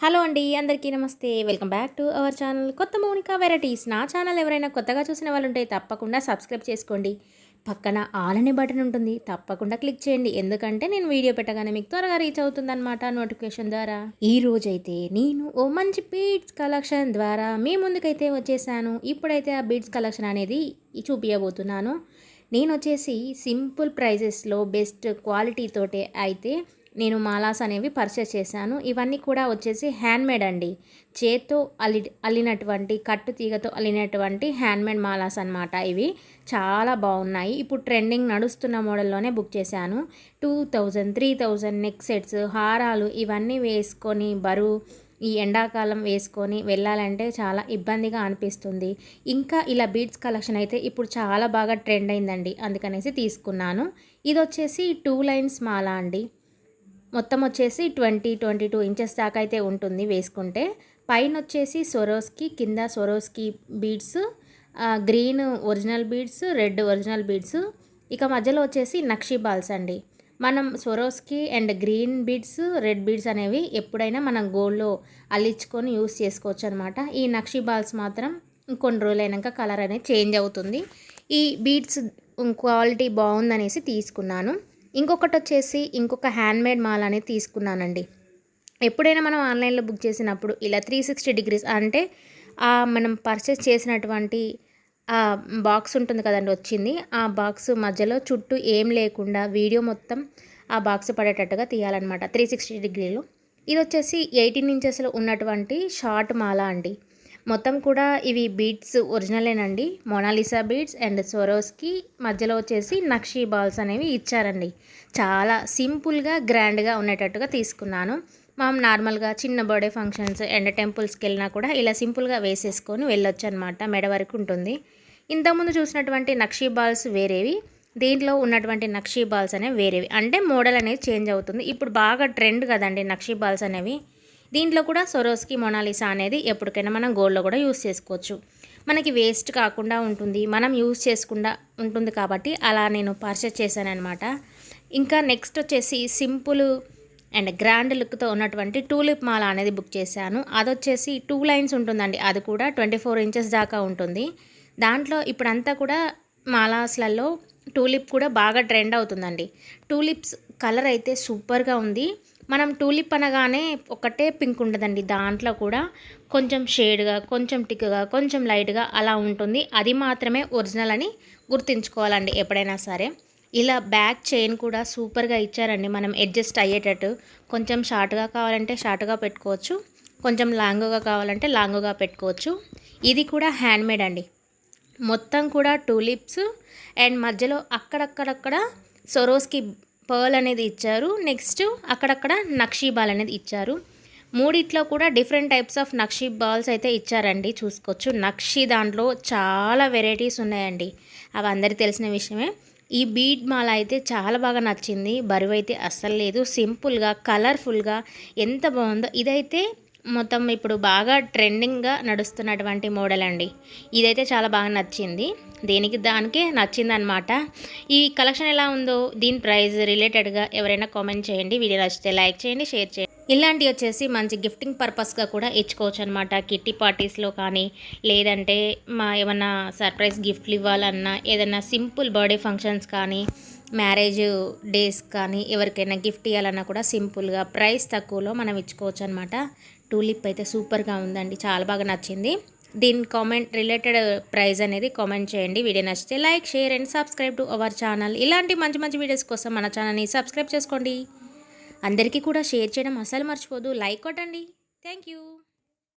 Hello అండి అందరికీ నమస్తే. Welcome back to our channel. కొత్త మౌనిక వెరైటీస్. నా ఛానల్ ఎవరైనా కొత్తగా చూసిన వాళ్ళు ఉంటే తప్పకుండా సబ్స్క్రైబ్ చేసుకోండి. పక్కన ఆల్ అనే బటన్ ఉంటుంది. తప్పకుండా క్లిక్ చేయండి. ఎందుకంటే నేను వీడియో పెట్టగానే మీకు త్వరగా రీచ్ అవుతుందన్నమాట నోటిఫికేషన్ ద్వారా. ఈ రోజైతే నేను ఓ మంచి బీడ్స్ కలెక్షన్ ద్వారా మీ ముందుకైతే వచ్చేసాను. ఇప్పుడైతే ఆ బీడ్స్ కలెక్షన్ అనేది చూపించబోతున్నాను నేను వచ్చేసి సింపుల్ ప్రైజెస్లో బెస్ట్ క్వాలిటీతోటే అయితే నేను మాలాస్ అనేవి పర్చేస్ చేశాను. ఇవన్నీ కూడా వచ్చేసి హ్యాండ్మేడ్ అండి. చేత్తో అల్లి అల్లినటువంటి కట్టు తీగతో అల్లినటువంటి హ్యాండ్మేడ్ మాలాస్ అనమాట ఇవి. చాలా బాగున్నాయి. ఇప్పుడు ట్రెండింగ్ నడుస్తున్న మోడల్లోనే బుక్ చేశాను. Two thousand three thousand neck sets హారాలు ఇవన్నీ వేసుకొని బరువు ఈ ఎండాకాలం వేసుకొని వెళ్ళాలంటే చాలా ఇబ్బందిగా అనిపిస్తుంది. ఇంకా ఇలా బీడ్స్ కలెక్షన్ అయితే ఇప్పుడు చాలా బాగా ట్రెండ్ అయిందండి. అందుకనేసి తీసుకున్నాను. ఇది వచ్చేసి టూ లైన్స్ మాల అండి. మొత్తం వచ్చేసి ట్వంటీ ట్వంటీ టూ ఇంచెస్ దాకా అయితే ఉంటుంది వేసుకుంటే. పైన వచ్చేసి సొరోస్కి కింద Swarovski beads green original beads red original beads. ఇక మధ్యలో వచ్చేసి నక్షీ బాల్స్ అండి. మనం Swarovski and green beads red beads అనేవి ఎప్పుడైనా మనం గోల్డ్లో అల్లించుకొని యూస్ చేసుకోవచ్చు అనమాట ఈ నక్షి బాల్స్ మాత్రం కొన్ని రోజులైనాక కలర్ అనేది చేంజ్ అవుతుంది. ఈ బీడ్స్ క్వాలిటీ బాగుందనేసి తీసుకున్నాను. ఇంకొకటి వచ్చేసి ఇంకొక హ్యాండ్మేడ్ మాల్ అనేది తీసుకున్నానండి. ఎప్పుడైనా మనం ఆన్లైన్లో బుక్ చేసినప్పుడు ఇలా త్రీ సిక్స్టీ డిగ్రీస్ అంటే మనం పర్చేస్ చేసినటువంటి ఆ బాక్స్ ఉంటుంది కదండి వచ్చింది ఆ బాక్స్ మధ్యలో చుట్టూ ఏం లేకుండా వీడియో మొత్తం ఆ బాక్స్ పడేటట్టుగా తీయాలన్నమాట. త్రీ సిక్స్టీ డిగ్రీలు. ఇది వచ్చేసి ఎయిటీన్ ఇంచెస్లో ఉన్నటువంటి షార్ట్ మాల అండి. మొత్తం కూడా ఇవి beads ఒరిజినలేనండి. Mona Lisa beads and Swarovski మధ్యలో వచ్చేసి నక్షీ బాల్స్ అనేవి ఇచ్చారండి. చాలా సింపుల్గా గ్రాండ్గా ఉండేటట్టుగా తీసుకున్నాను. మనం నార్మల్గా చిన్న బర్త్డే ఫంక్షన్స్ అండ్ టెంపుల్స్కి వెళ్ళినా కూడా ఇలా సింపుల్గా వేసేసుకొని వెళ్ళొచ్చు అనమాట మెడ వరకు ఉంటుంది. ఇంతకుముందు చూసినటువంటి నక్షీ బాల్స్ వేరేవి దీంట్లో ఉన్నటువంటి నక్షీ బాల్స్ అనేవి వేరేవి. అంటే మోడల్ అనేది చేంజ్ అవుతుంది. ఇప్పుడు బాగా ట్రెండ్ కదండి నక్షీ బాల్స్ అనేవి. దీంట్లో కూడా సొరోస్కి మొనాలిసా అనేది ఎప్పటికైనా మనం గోల్డ్లో కూడా యూస్ చేసుకోవచ్చు. మనకి వేస్ట్ కాకుండా ఉంటుంది మనం యూస్ చేసుకుండా ఉంటుంది కాబట్టి అలా నేను పర్చేస్ చేశానమాట ఇంకా నెక్స్ట్ వచ్చేసి సింపుల్ అండ్ గ్రాండ్ లుక్తో ఉన్నటువంటి టూలిప్ మాల అనేది బుక్ చేశాను. అది వచ్చేసి టూ లైన్స్ ఉంటుందండి అది కూడా ట్వంటీ ఫోర్ ఇంచెస్ దాకా ఉంటుంది. దాంట్లో ఇప్పుడంతా కూడా మాలాస్లలో టూలిప్ కూడా బాగా ట్రెండ్ అవుతుందండి. టూలిప్స్ కలర్ అయితే సూపర్గా ఉంది. మనం టూలిప్ అనగానే ఒకటే పింక్ ఉండదండి. దాంట్లో కూడా కొంచెం షేడ్గా కొంచెం టిక్గా కొంచెం లైట్గా అలా ఉంటుంది. అది మాత్రమే ఒరిజినల్ అని గుర్తుంచుకోవాలండి ఎప్పుడైనా సరే. ఇలా బ్యాక్ చైన్ కూడా సూపర్గా ఇచ్చారండి. మనం అడ్జస్ట్ అయ్యేటట్టు కొంచెం షార్ట్గా కావాలంటే షార్ట్గా పెట్టుకోవచ్చు. కొంచెం లాంగ్గా కావాలంటే లాంగ్గా పెట్టుకోవచ్చు. ఇది కూడా హ్యాండ్మేడ్ అండి. మొత్తం కూడా టూలిప్స్ అండ్ మధ్యలో అక్కడక్కడక్కడ సొరోస్కి పర్ల్ అనేది ఇచ్చారు. నెక్స్ట్ అక్కడక్కడ నక్షీ బాల్ అనేది ఇచ్చారు. మూడిట్లో కూడా different types of nakshi balls అయితే ఇచ్చారండి. చూసుకోవచ్చు. నక్షి దాంట్లో చాలా వెరైటీస్ ఉన్నాయండి. అవి అందరికీ తెలిసిన విషయమే. ఈ బీడ్ మాల అయితే చాలా బాగా నచ్చింది. బరువు అయితే అస్సలు లేదు. సింపుల్గా కలర్ఫుల్గా ఎంత బాగుందో. ఇదైతే మొత్తం ఇప్పుడు బాగా ట్రెండింగ్గా నడుస్తున్నటువంటి మోడల్ అండి. ఇదైతే చాలా బాగా నచ్చింది. దేనికి దానికే నచ్చిందనమాట ఈ కలెక్షన్ ఎలా ఉందో దీని ప్రైస్ రిలేటెడ్గా ఎవరైనా కామెంట్ చేయండి. వీడియో నచ్చితే లైక్ చేయండి షేర్ చేయండి. ఇలాంటివి వచ్చేసి మంచి గిఫ్టింగ్ పర్పస్గా కూడా ఇచ్చుకోవచ్చు అనమాట కిట్టి పార్టీస్లో కానీ లేదంటే మా ఏమన్నా సర్ప్రైజ్ గిఫ్ట్లు ఇవ్వాలన్నా ఏదైనా సింపుల్ బర్త్డే ఫంక్షన్స్ కానీ మ్యారేజ్ డేస్ కానీ ఎవరికైనా గిఫ్ట్ ఇవ్వాలన్నా కూడా సింపుల్గా ప్రైస్ తక్కువలో మనం ఇచ్చుకోవచ్చు అనమాట టూలిప్ అయితే సూపర్గా ఉందండి. చాలా బాగా నచ్చింది. దీని కామెంట్ రిలేటెడ్ ప్రైజ్ అనేది కామెంట్ చేయండి. వీడియో నచ్చితే like share and subscribe to our channel ఇలాంటి మంచి మంచి వీడియోస్ కోసం మన ఛానల్ని సబ్స్క్రైబ్ చేసుకోండి. అందరికీ కూడా షేర్ చేయడం అసలు మర్చిపోదు. లైక్ కొట్టండి. Thank you